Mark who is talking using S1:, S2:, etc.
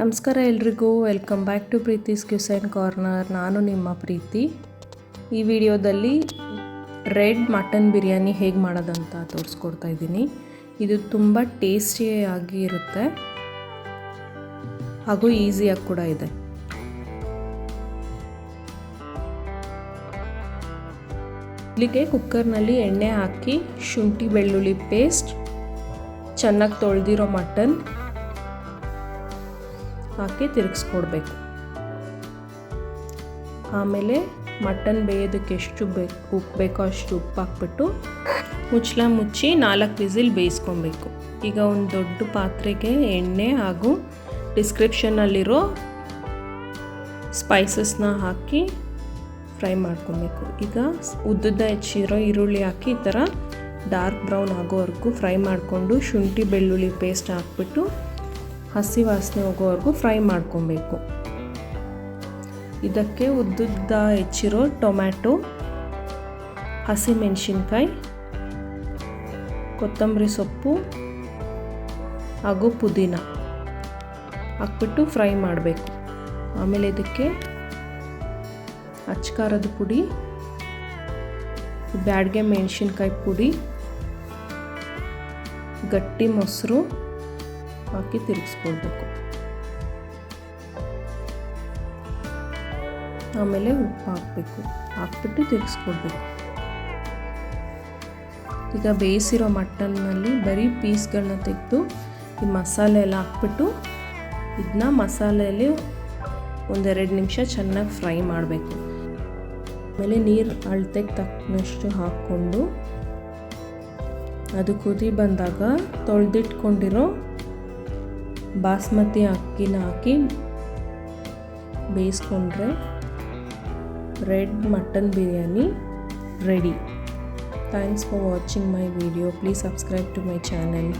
S1: ನಮಸ್ಕಾರ ಎಲ್ರಿಗೂ. Welcome back to Preethi's cuisine corner ನಾನು ನಿಮ್ಮ ಪ್ರೀತಿ. ಈ ವಿಡಿಯೋದಲ್ಲಿ ರೆಡ್ ಮಟನ್ ಬಿರಿಯಾನಿ ಹೇಗೆ ಮಾಡೋದಂತ ತೋರಿಸ್ಕೊಡ್ತಾ ಇದ್ದೀನಿ. ಇದು ತುಂಬ ಟೇಸ್ಟಿಯಾಗಿ ಇರುತ್ತೆ. ಹಾಗೂ ಈಸಿಯಾಗಿ ಕೂಡ ಇದೆ. ಇಲ್ಲಿಗೆ ಕುಕ್ಕರ್ನಲ್ಲಿ ಎಣ್ಣೆ ಹಾಕಿ ಶುಂಠಿ ಬೆಳ್ಳುಳ್ಳಿ ಪೇಸ್ಟ್ ಚೆನ್ನಾಗಿ ತೊಳೆದಿರೋ ಮಟನ್ ಹಾಕಿ ತಿರುಗಿಸ್ಕೊಡ್ಬೇಕು. ಆಮೇಲೆ ಮಟನ್ ಬೇಯೋದಕ್ಕೆ ಎಷ್ಟು ಬೇಕು ಉಪ್ಪು ಬೇಕೋ ಅಷ್ಟು ಉಪ್ಪು ಹಾಕ್ಬಿಟ್ಟು ಮುಚ್ಚಲ ಮುಚ್ಚಿ ನಾಲ್ಕು ವಿಸಿಲ್ ಬೇಯಿಸ್ಕೊಬೇಕು. ಈಗ ಒಂದು ದೊಡ್ಡ ಪಾತ್ರೆಗೆ ಎಣ್ಣೆ ಹಾಗೂ ಡಿಸ್ಕ್ರಿಪ್ಷನಲ್ಲಿರೋ ಸ್ಪೈಸಸ್ನ ಹಾಕಿ ಫ್ರೈ ಮಾಡ್ಕೊಬೇಕು. ಈಗ ಉದ್ದುದ್ದ ಹೆಚ್ಚಿರೋ ಈರುಳ್ಳಿ ಹಾಕಿ ಈ ಥರ ಡಾರ್ಕ್ ಬ್ರೌನ್ ಆಗೋವರೆಗೂ ಫ್ರೈ ಮಾಡಿಕೊಂಡು ಶುಂಠಿ ಬೆಳ್ಳುಳ್ಳಿ ಪೇಸ್ಟ್ ಹಾಕ್ಬಿಟ್ಟು ಹಸಿ ವಾಸನೆ ಹೋಗೋವರೆಗೂ ಫ್ರೈ ಮಾಡ್ಕೊಬೇಕು. ಇದಕ್ಕೆ ಉದ್ದುದ್ದ ಹೆಚ್ಚಿರೋ ಟೊಮ್ಯಾಟೊ ಹಸಿಮೆಣಸಿನ್ಕಾಯಿ ಕೊತ್ತಂಬರಿ ಸೊಪ್ಪು ಹಾಗೂ ಪುದೀನ ಹಾಕ್ಬಿಟ್ಟು ಫ್ರೈ ಮಾಡಬೇಕು. ಆಮೇಲೆ ಇದಕ್ಕೆ ಅಚ್ಕಾರದ ಪುಡಿ, ಬ್ಯಾಡ್ಗೆ ಮೆಣಸಿನ್ಕಾಯಿ ಪುಡಿ, ಗಟ್ಟಿ ಮೊಸರು ಹಾಕಿ ತಿರುಗಿಸ್ಕೊಳ್ಬೇಕು. ಆಮೇಲೆ ಉಪ್ಪು ಹಾಕಬೇಕು. ಹಾಕ್ಬಿಟ್ಟು ತಿರುಗಿಸ್ಕೊಳ್ಬೇಕು. ಈಗ ಬೇಯಿಸಿರೋ ಮಟನ್ನಲ್ಲಿ ಬರೀ ಪೀಸ್ಗಳನ್ನ ತೆಗೆದು ಈ ಮಸಾಲೆ ಎಲ್ಲ ಹಾಕ್ಬಿಟ್ಟು ಇದನ್ನ ಮಸಾಲೆಯಲ್ಲಿ ಒಂದೆರಡು ನಿಮಿಷ ಚೆನ್ನಾಗಿ ಫ್ರೈ ಮಾಡಬೇಕು. ಆಮೇಲೆ ನೀರು ಅಳತೆಗೆ ತಕ್ಕನಷ್ಟು ಹಾಕ್ಕೊಂಡು ಅದು ಕುದಿ ಬಂದಾಗ ತೊಳೆದಿಟ್ಕೊಂಡಿರೋ ಬಾಸ್ಮತಿ ಅಕ್ಕಿನ ಹಾಕಿ ಬೇಯಿಸ್ಕೊಂಡ್ರೆ red mutton biryani ready thanks for watching my video please subscribe to my channel